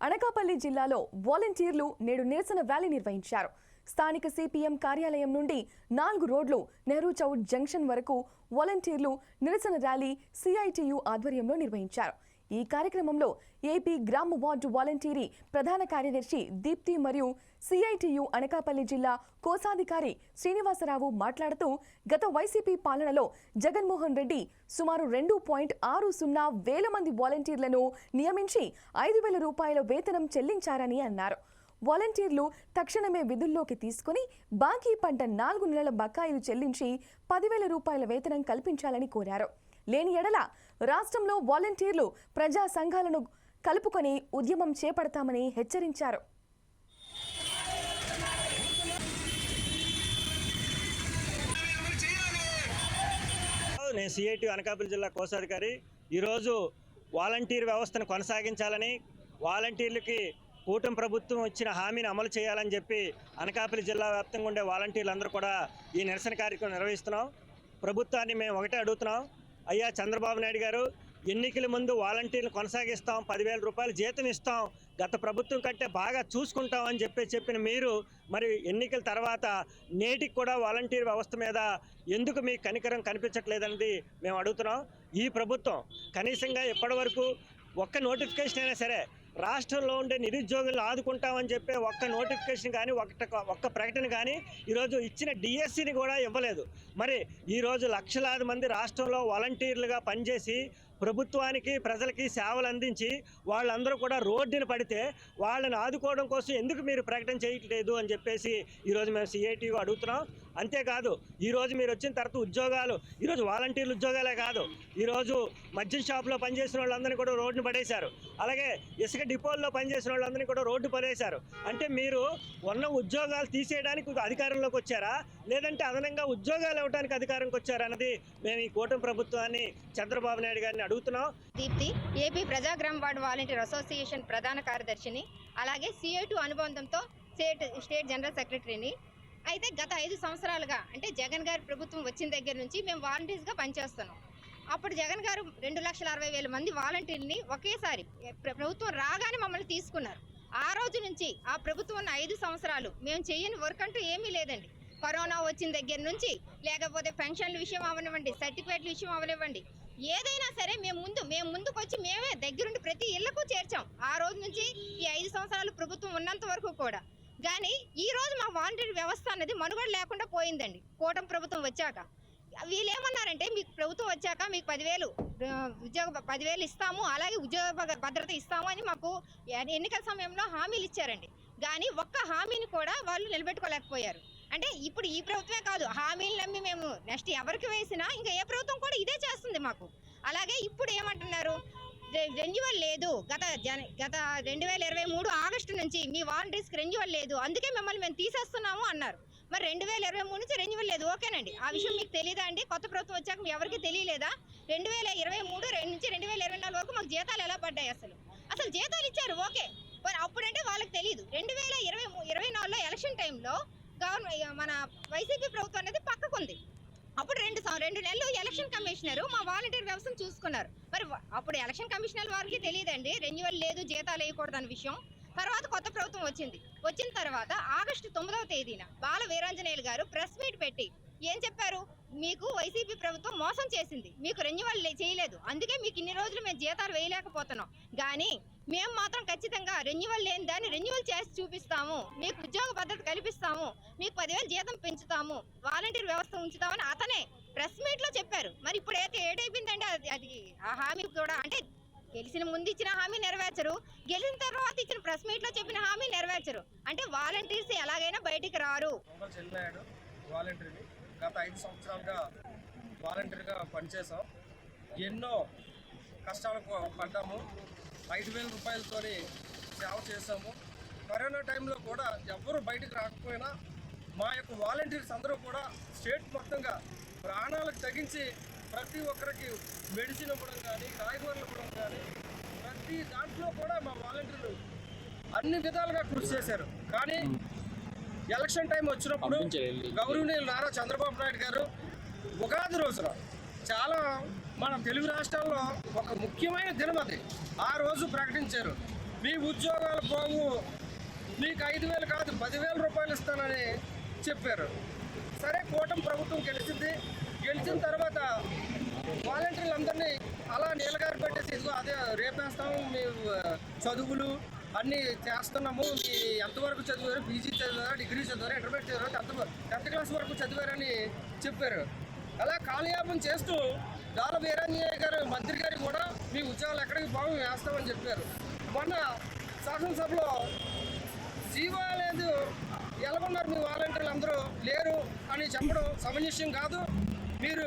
అనకాపల్లి జిల్లాలో వాలంటీర్లు నేడు నిరసన ర్యాలీ నిర్వహించారు. స్థానిక సిపిఎం కార్యాలయం నుండి నాలుగు రోడ్లు నెహ్రూ చౌక్ జంక్షన్ వరకు వాలంటీర్లు నిరసన ర్యాలీ సిఐటియు ఆధ్వర్యంలో నిర్వహించారు. ఈ కార్యక్రమంలో ఏపీ గ్రామ వార్డు వాలంటీరీ ప్రధాన కార్యదర్శి దీప్తి మరియు సిఐటియు అనకాపల్లి జిల్లా కోశాధికారి శ్రీనివాసరావు మాట్లాడుతూ గత వైసీపీ పాలనలో జగన్మోహన్ రెడ్డి సుమారు రెండు పాయింట్ ఆరు సున్నా వేల మంది వాలంటీర్లను నియమించి ఐదు వేల రూపాయల వేతనం చెల్లించారని అన్నారు. వాలంటీర్లు తక్షణమే విధుల్లోకి తీసుకుని బాకీ పంట నాలుగు నెలల బకాయిలు చెల్లించి పదివేల రూపాయల వేతనం కల్పించాలని కోరారు. లేని ఎడల రాష్ట్రంలో వాలంటీర్లు ప్రజా సంఘాలను కలుపుకొని ఉద్యమం చేపడతామని హెచ్చరించారు. నేను సిఐటి అనకాపల్లి జిల్లా కోశాధికారి. ఈరోజు వాలంటీర్ వ్యవస్థను కొనసాగించాలని వాలంటీర్లకి కూటమి ప్రభుత్వం ఇచ్చిన హామీని అమలు చేయాలని చెప్పి అనకాపల్లి జిల్లా వ్యాప్తంగా ఉండే వాలంటీర్లందరూ కూడా ఈ నిరసన కార్యక్రమం నిర్వహిస్తున్నాం. ప్రభుత్వాన్ని మేము ఒకటే అడుగుతున్నాం. అయ్యా చంద్రబాబు నాయుడు గారు ఎన్నికల ముందు వాలంటీర్లు కొనసాగిస్తాం పదివేల రూపాయలు జీతం ఇస్తాం గత ప్రభుత్వం కంటే బాగా చూసుకుంటాం అని చెప్పి చెప్పిన మీరు మరి ఎన్నికల తర్వాత నేటికి కూడా వాలంటీర్ వ్యవస్థ మీద ఎందుకు మీ కనికరం కనిపించట్లేదన్నది మేము అడుగుతున్నాం. ఈ ప్రభుత్వం కనీసంగా ఇప్పటివరకు ఒక్క నోటిఫికేషన్ అయినా సరే రాష్ట్రంలో ఉండే నిరుద్యోగులను ఆదుకుంటామని చెప్పే ఒక్క నోటిఫికేషన్ కానీ ఒక్క ఒక్క ప్రకటన కానీ ఈరోజు ఇచ్చిన డిఎస్సిని కూడా ఇవ్వలేదు. మరి ఈరోజు లక్షలాది మంది రాష్ట్రంలో వాలంటీర్లుగా పనిచేసి ప్రభుత్వానికి ప్రజలకి సేవలు అందించి వాళ్ళందరూ కూడా రోడ్డున పడితే వాళ్ళని ఆదుకోవడం కోసం ఎందుకు మీరు ప్రకటన చేయట్లేదు అని చెప్పేసి ఈరోజు మేము సిఐటి అడుగుతున్నాం. అంతేకాదు ఈరోజు మీరు వచ్చిన తర్వాత ఉద్యోగాలు ఈరోజు వాలంటీర్లు ఉద్యోగాలే కాదు ఈరోజు మద్యం షాప్లో పనిచేసిన వాళ్ళందరినీ కూడా రోడ్డును పడేశారు. అలాగే ఇసుక డిపోల్లో పనిచేసిన వాళ్ళందరినీ కూడా రోడ్డు పడేశారు. అంటే మీరు ఉన్న ఉద్యోగాలు తీసేయడానికి అధికారంలోకి వచ్చారా? లేదంటే అదనంగా ఉద్యోగాలు ఇవ్వడానికి అధికారంకి వచ్చారన్నది మేము ఈ కూటమి ప్రభుత్వాన్ని చంద్రబాబు నాయుడు గారిని అడుగుతున్నాం. దీప్తి ఏపీ ప్రజాగ్రామ వార్డు వాలంటీర్ అసోసియేషన్ ప్రధాన కార్యదర్శిని అలాగే సిఐ టూ అనుబంధంతో స్టేట్ స్టేట్ జనరల్ సెక్రటరీని అయితే గత ఐదు సంవత్సరాలుగా అంటే జగన్ గారి ప్రభుత్వం వచ్చిన దగ్గర నుంచి మేము వాలంటీర్స్గా పనిచేస్తున్నాం. అప్పుడు జగన్ గారు రెండు లక్షల అరవై వేల మంది వాలంటీర్ని ఒకేసారి ప్రభుత్వం రాగానే మమ్మల్ని తీసుకున్నారు. ఆ రోజు నుంచి ఆ ప్రభుత్వం ఉన్న ఐదు సంవత్సరాలు మేము చేయని వర్క్ అంటూ ఏమీ లేదండి. కరోనా వచ్చిన దగ్గర నుంచి లేకపోతే పెన్షన్ల విషయం అవనివ్వండి సర్టిఫికేట్ల విషయం అవనివ్వండి ఏదైనా సరే మేము ముందు మేము ముందుకు వచ్చి మేమే దగ్గరుండి ప్రతి ఇళ్ళకు చేర్చాం. ఆ రోజు నుంచి ఈ ఐదు సంవత్సరాలు ప్రభుత్వం ఉన్నంత వరకు కూడా. కానీ ఈ రోజు మా వాలంటీర్ వ్యవస్థ అనేది మనుగడ లేకుండా పోయిందండి. కూటమి ప్రభుత్వం వచ్చాక. వీళ్ళు ఏమన్నారంటే మీకు ప్రభుత్వం వచ్చాక మీకు పదివేలు ఉద్యోగ పదివేలు ఇస్తాము అలాగే ఉద్యోగ భద్రత ఇస్తాము అని మాకు ఎన్నికల సమయంలో హామీలు ఇచ్చారండి. కానీ ఒక్క హామీని కూడా వాళ్ళు నిలబెట్టుకోలేకపోయారు. అంటే ఇప్పుడు ఈ ప్రభుత్వమే కాదు హామీలు నమ్మి మేము నెక్స్ట్ ఎవరికి వేసినా ఇంకా ఏ ప్రభుత్వం కూడా ఇదే చేస్తుంది మాకు. అలాగే ఇప్పుడు ఏమంటున్నారు? రెన్యువల్ లేదు. గత గత రెండు వేల ఇరవై మూడు ఆగస్టు నుంచి మీ వాలంటీర్స్కి రెన్యువల్ లేదు. అందుకే మిమ్మల్ని మేము తీసేస్తున్నాము అన్నారు. మరి రెండు వేల ఇరవై మూడు నుంచి రెన్యువల్ లేదు. ఓకేనండి. ఆ విషయం మీకు తెలియదా అండి? కొత్త ప్రభుత్వం వచ్చాక మీ ఎవరికి తెలియలేదా? రెండు వేల ఇరవై మూడు రెండు నుంచి రెండు వేల ఇరవై నాలుగు వరకు మాకు జీతాలు ఎలా పడ్డాయి అసలు? అసలు జీతాలు ఇచ్చారు. ఓకే. మరి అప్పుడంటే వాళ్ళకి తెలియదు రెండు వేల ఇరవై ఇరవై నాలుగులో ఎలక్షన్ టైంలో గవర్నమెంట్ మన వైసీపీ ప్రభుత్వం అనేది పక్కకుంది. అప్పుడు రెండు రెండు నెలలు ఎలక్షన్ కమిషనర్ మా వాలంటీర్ వ్యవస్థను చూసుకున్నారు. మరి అప్పుడు ఎలక్షన్ కమిషనర్ వారికి తెలియదండి రెన్యువల్ లేదు జీతాలు వేయకూడదు అనే విషయం. తర్వాత కొత్త ప్రభుత్వం వచ్చింది. వచ్చిన తర్వాత ఆగస్టు తొమ్మిదవ తేదీన బాల వీరాంజనేయులు గారు ప్రెస్ మీట్ పెట్టి ఏం చెప్పారు? మీకు వైసీపీ ప్రభుత్వం మోసం చేసింది. మీకు రెన్యువల్ లే- చేయలేదు. అందుకే మీకు ఇన్ని రోజులు మేము జీతాలు వేయలేకపోతున్నాం. కానీ మేము మాత్రం ఖచ్చితంగా రెన్యువల్ లేని దాన్ని రెన్యువల్ చేసి చూపిస్తాము. మీకు ఉద్యోగ భద్రత కల్పిస్తాము. మీకు పదివేలు జీతం పెంచుతాము. వాలంటీర్ వ్యవస్థ ఉంచుతామని అతనే ప్రెస్ మీట్లో చెప్పారు. మరి ఇప్పుడు అయితే ఏటైపోయిందంటే అది అది ఆ హామీ కూడా అంటే గెలిచిన ముందు ఇచ్చిన హామీ నెరవేర్చరు. గెలిచిన తర్వాత ఇచ్చిన ప్రెస్ మీట్లో చెప్పిన హామీ నెరవేర్చరు. అంటే వాలంటీర్స్ ఎలాగైనా బయటికి రారు. వాలంటీర్ని. గత ఐదు సంవత్సరాలుగా వాలంటీర్గా పనిచేసాం ఎన్నో కష్టాలకు పడ్డాము. ఐదు వేల రూపాయలతో సేవ చేసాము కరోనా టైంలో కూడా ఎవరు బయటకు రాకపోయినా మా యొక్క వాలంటీర్స్ అందరూ కూడా స్టేట్ మొత్తంగా ప్రాణాలకు తగ్గించి ప్రతి ఒక్కరికి మెడిసిన్ ఇవ్వడం కానీ కాయగూరలు ఇవ్వడం కానీ ప్రతి దాంట్లో కూడా మా వాలంటీర్లు అన్ని విధాలుగా కృషి చేశారు. కానీ ఎలక్షన్ టైం వచ్చినప్పుడు గౌరవనీయులు నారా చంద్రబాబు నాయుడు గారు ఉగాది రోజున చాలా మన తెలుగు రాష్ట్రాల్లో ఒక ముఖ్యమైన దినం అది. ఆ రోజు ప్రకటించారు. మీ ఉద్యోగాలు పోవు మీకు ఐదు వేలు కాదు పదివేల రూపాయలు ఇస్తానని చెప్పారు. సరే కూటమి ప్రభుత్వం గెలిచింది. గెలిచిన తర్వాత వాలంటీర్లందరినీ అలా నీలగారు పెట్టేసి ఇదిగో అదే రేపేస్తాము మీ చదువులు అన్నీ చేస్తున్నాము. మీ ఎంతవరకు చదివారు? పీజీ చదివారు? డిగ్రీ చదివారు? ఇంటర్మీడియట్ చదివారు? టెన్త్ టెన్త్ క్లాస్ వరకు చదివారని చెప్పారు. అలా కాలయాపం చేస్తూ దాల వీరాంజనేయ గారు మంత్రి గారు కూడా మీ ఉద్యోగాలు ఎక్కడికి బాగు వేస్తామని చెప్పారు. మొన్న శాసనసభలో జీవో లేదు ఎలాగొన్నారు మీ వాలంటీర్లు అందరూ లేరు అని చెప్పడం సమంజసం కాదు. మీరు